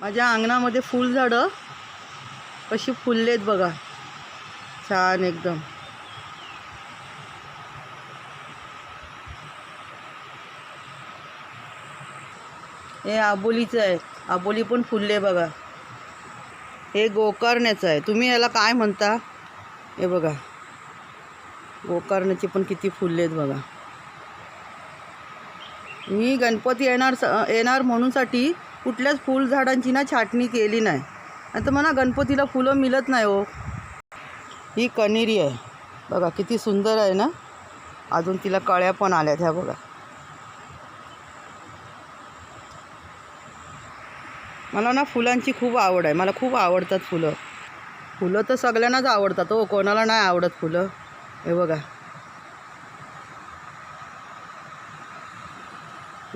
माझ्या अंगणामध्ये फुलझाडं कशी फुललेत बघा. छान एकदम. हे आबोलीचं आहे. आबोली पण फुलले बघा. हे गोकर्ण्याचं आहे. तुम्ही याला काय म्हणता? हे बघा. गोकर्णाचे पण किती फुललेत बघा. मी गणपती येणार स- येणार म्हणूनसाठी कुठल्याच फुलझाडांची ना छाटणी केली नाही. आता म्हणा गणपतीला फुलं मिळत नाही हो. ही कणेरी आहे. बघा किती सुंदर आहे ना? अजून तिला कळ्या पण आल्यात ह्या बघा. मला ना फुलांची खूप आवड आहे. मला खूप आवडतात फुलं. फुलं तर सगळ्यांनाच आवडतात हो. कोणाला नाही आवडत फुलं. हे बघा.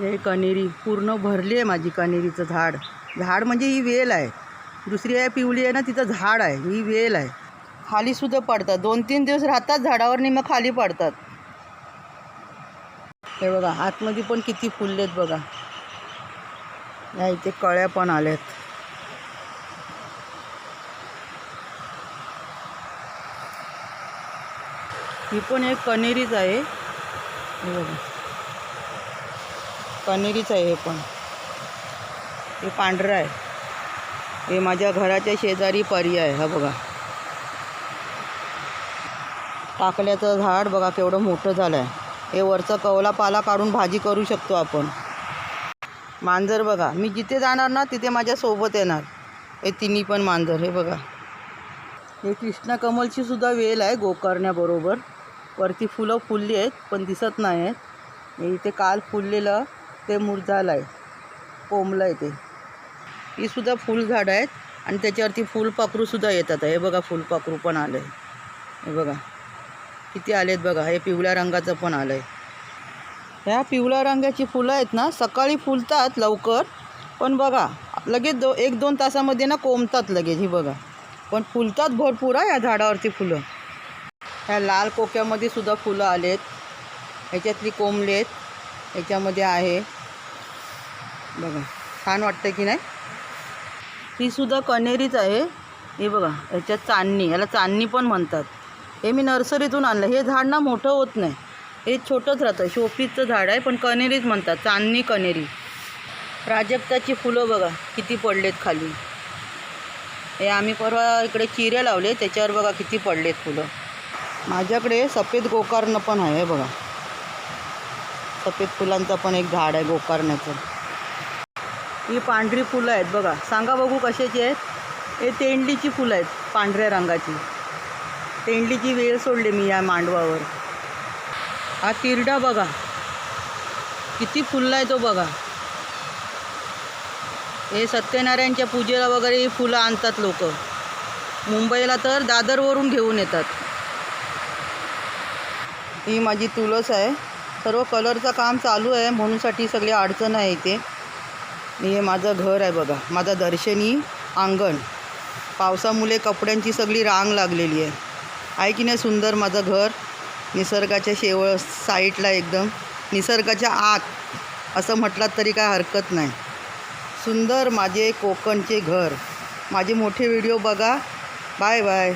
हे कनेरी पूर्ण भरली आहे माझी कनेरीचं झाड. झाड म्हणजे ही वेल आहे. दुसरी आहे पिवळी आहे ना तिचं झाड आहे. ही वेल आहे. खालीसुद्धा पडतात. दोन तीन दिवस राहतात झाडावर नि मग खाली पडतात. हे बघा आतमध्ये पण किती फुललेत बघा. या इथे कळ्या पण आल्यात. ही पण एक कनेरीच आहे. हे बघा. कनेरीच आहे हे पण. हे पांढरं आहे. हे माझ्या घराच्या शेजारी परी आहे हा बघा. टाकल्याचं झाड बघा केवढं मोठं झालं आहे हे वरचं कवला पाला काढून भाजी करू शकतो आपण. मांजर बघा. मी जिथे जाणार ना तिथे माझ्या सोबत येणार. हे तिन्ही पण मांजर हे बघा. हे कृष्णा कमलची सुद्धा वेल आहे गोकर्ण्याबरोबर. वरती फुलं फुलली आहेत पण दिसत नाही आहेत इथे काल फुललेलं ते मुरझालं आहे कोंबलं आहे ते. ही सुद्धा फुलझाडं आहेत आणि त्याच्यावरती फुलपाखरूसुद्धा येतात. हे बघा फुलपाखरू पण आलं आहे हे बघा किती आलेत बघा. हे पिवळ्या रंगाचं पण आलं आहे ह्या पिवळ्या रंगाची फुलं आहेत ना सकाळी फुलतात लवकर पण बघा लगेच दो एक दोन तासामध्ये ना कोंबतात लगेच ही बघा. पण फुलतात भरपूर आहे या झाडावरती फुलं. ह्या लाल कोक्यामध्ये सुद्धा फुलं आलेत. ह्याच्यातली कोंबलेत याच्यामध्ये आहे. बघा छान वाटतं की नाही? ही सुद्धा कनेरीच आहे. हे बघा याच्यात चांदणी याला चांदणी पण म्हणतात. हे मी नर्सरीतून आणलं. हे झाड ना मोठं होत नाही. हे छोटंच राहतं. शोपीचं झाड आहे पण कनेरीच म्हणतात. चांदणी कनेरी. प्राजक्ताची फुलं बघा किती पडलेत खाली. हे आम्ही परवा इकडे चिऱ्या लावले त्याच्यावर बघा किती पडलेत फुलं. माझ्याकडे सफेद गोकर्ण पण आहे हे बघा. सफेद फुलांचं पण एक झाड आहे गोकर्णाचं. ही पांढरी फुलं आहेत बघा. सांगा बघू कशाची आहेत? हे तेंडलीची फुलं आहेत पांढऱ्या रंगाची. तेंडलीची वेळ सोडली मी या मांडवावर. हा तिरडा बघा. किती फुलला आहे तो बघा. हे सत्यनारायणच्या पूजेला वगैरे ही फुलं आणतात लोक. मुंबईला तर दादरवरून घेऊन येतात. ही माझी तुळस आहे. सर्व कलरचं काम चालू आहे म्हणूनसाठी सगळी अडचण आहे इथे. हे माझं घर आहे बघा. माझं दर्शनी अंगण. पावसामुळे कपड्यांची सगळी रांग लागलेली आहे. आहे की नाही सुंदर माझं घर? निसर्गाच्या शेवळ साईडला एकदम. निसर्गाच्या आत. असं म्हटलात तरी काय हरकत नाही. सुंदर माझे कोकणचे घर. माझे मोठे व्हिडिओ बघा. Bye bye.